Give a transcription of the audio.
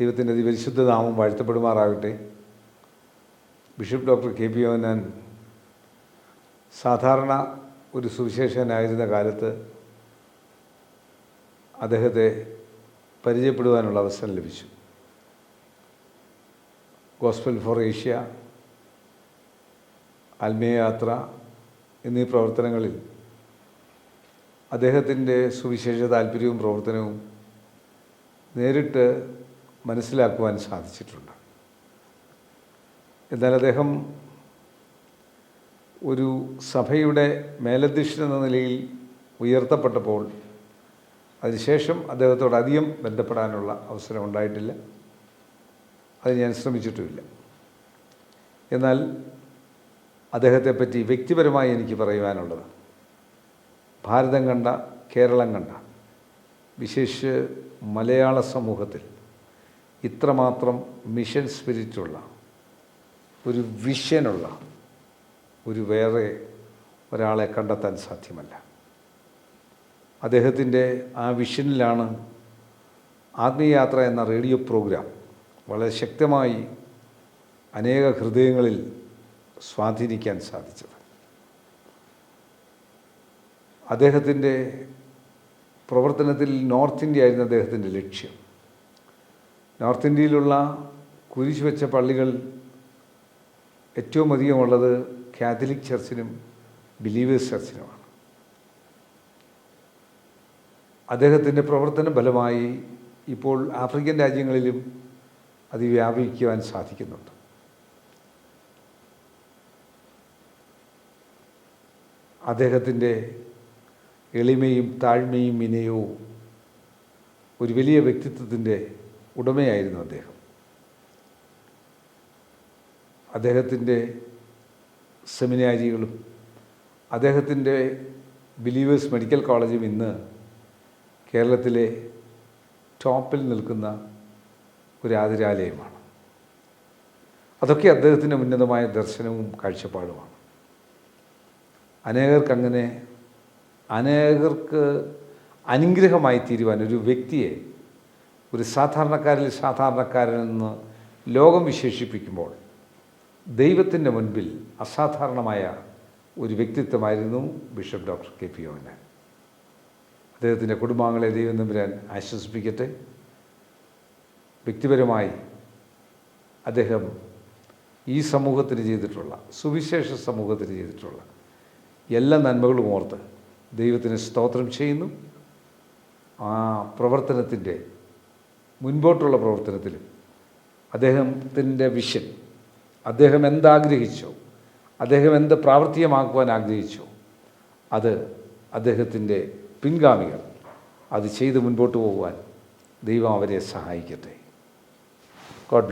ദൈവത്തിന്റെ അതിപരിശുദ്ധ നാമം വാഴ്ത്തപ്പെടുമാറാകട്ടെ. Bishop doctor K P Yohannan സാധാരണ ഒരു സുവിശേഷനായിരുന്ന കാലത്ത് അദ്ദേഹത്തെ പരിചയപ്പെടുവാനുള്ള അവസരം ലഭിച്ചു. ഗോസ്പൽ ഫോർ ഏഷ്യ ആത്മീയയാത്ര എന്നീ പ്രവർത്തനങ്ങളിൽ അദ്ദേഹത്തിന്റെ സുവിശേഷ താല്പര്യവും പ്രവർത്തനവും നേരിട്ട് മനസ്സിലാക്കുവാൻ സാധിച്ചിട്ടുണ്ട്. എന്നാൽ അദ്ദേഹം ഒരു സഭയുടെ മേലധ്യക്ഷൻ എന്ന നിലയിൽ ഉയർത്തപ്പെട്ടപ്പോൾ അതിനുശേഷം അദ്ദേഹത്തോട് അധികം ബന്ധപ്പെടാനുള്ള അവസരം ഉണ്ടായിട്ടില്ല. അത് ഞാൻ ശ്രമിച്ചിട്ടുമില്ല. എന്നാൽ അദ്ദേഹത്തെപ്പറ്റി വ്യക്തിപരമായി എനിക്ക് പറയുവാനുള്ളത് ഭാരതം കണ്ട കേരളം കണ്ട വിശേഷിച്ച് മലയാള സമൂഹത്തിൽ ഇത്രമാത്രം മിഷൻ സ്പിരിറ്റുള്ള ഒരു വിഷനുള്ള ഒരു വേറെ ഒരാളെ കണ്ടെത്താൻ സാധ്യമല്ല. അദ്ദേഹത്തിന്റെ ആ വിഷനിലാണ് ആത്മീയയാത്ര എന്ന റേഡിയോ പ്രോഗ്രാം വളരെ ശക്തമായി അനേക ഹൃദയങ്ങളിൽ സ്വാധീനിക്കാൻ സാധിച്ചത്. അദ്ദേഹത്തിന്റെ പ്രവർത്തനത്തിൽ നോർത്ത് ഇന്ത്യ ആയിരുന്നു അദ്ദേഹത്തിന്റെ ലക്ഷ്യം. നോർത്ത് ഇന്ത്യയിലുള്ള കുരിശ് വെച്ച പള്ളികൾ ഏറ്റവും അധികമുള്ളത് കാത്തലിക് ചർച്ചിനും ബിലീവേഴ്സ് ചർച്ചിനുമാണ്. അദ്ദേഹത്തിന്റെ പ്രവർത്തന ഫലമായി ഇപ്പോൾ ആഫ്രിക്കൻ രാജ്യങ്ങളിലും അത് വ്യാപിക്കുവാൻ സാധിക്കുന്നുണ്ട്. അദ്ദേഹത്തിന്റെ എളിമയും താഴ്മയും വിനയവും ഒരു വലിയ വ്യക്തിത്വത്തിന്റെ ഉടമയായിരുന്നു അദ്ദേഹം. അദ്ദേഹത്തിന്റെ സെമിനാരികളും അദ്ദേഹത്തിന്റെ ബിലീവേഴ്സ് മെഡിക്കൽ കോളേജും ഇന്ന് കേരളത്തിലെ ടോപ്പിൽ നിൽക്കുന്ന ഒരു ആതിരാലയമാണ്. അതൊക്കെ അദ്ദേഹത്തിന്റെ ഉന്നതമായ ദർശനവും കാഴ്ചപ്പാടുമാണ്. അനേകർക്കങ്ങനെ അനേകർക്ക് അനുഗ്രഹമായി തീരുവാൻ ഒരു വ്യക്തിയെ ഒരു സാധാരണക്കാരിൽ സാധാരണക്കാരനെന്ന് ലോകം വിശേഷിപ്പിക്കുമ്പോൾ ദൈവത്തിന്റെ മുൻപിൽ അസാധാരണമായ ഒരു വ്യക്തിത്വമായിരുന്നു bishop doctor K P Yohannan അദ്ദേഹത്തിന്റെ കുടുംബാംഗങ്ങളെ ദൈവം തമ്പുരാൻ ആശ്വസിപ്പിക്കട്ടെ. വ്യക്തിപരമായി അദ്ദേഹം ഈ സമൂഹത്തിന് ചെയ്തിട്ടുള്ള സുവിശേഷ സമൂഹത്തിന് ചെയ്തിട്ടുള്ള എല്ലാ നന്മകളും ഓർത്ത് ദൈവത്തിന് സ്തോത്രം ചെയ്യുന്നു. ആ പ്രവർത്തനത്തിന്റെ മുൻപോട്ടുള്ള പ്രവർത്തനത്തിൽ. അദ്ദേഹത്തിന്റെ വിഷൻ. അദ്ദേഹം എന്താഗ്രഹിച്ചോ? അദ്ദേഹം എന്ത് പ്രാവർത്തികമാക്കുവാൻ ആഗ്രഹിച്ചോ? അത് അദ്ദേഹത്തിന്റെ പിൻഗാമികൾ. അത് ചെയ്ത് മുൻപോട്ട് പോകുവാൻ ദൈവം അവരെ സഹായിക്കട്ടെ.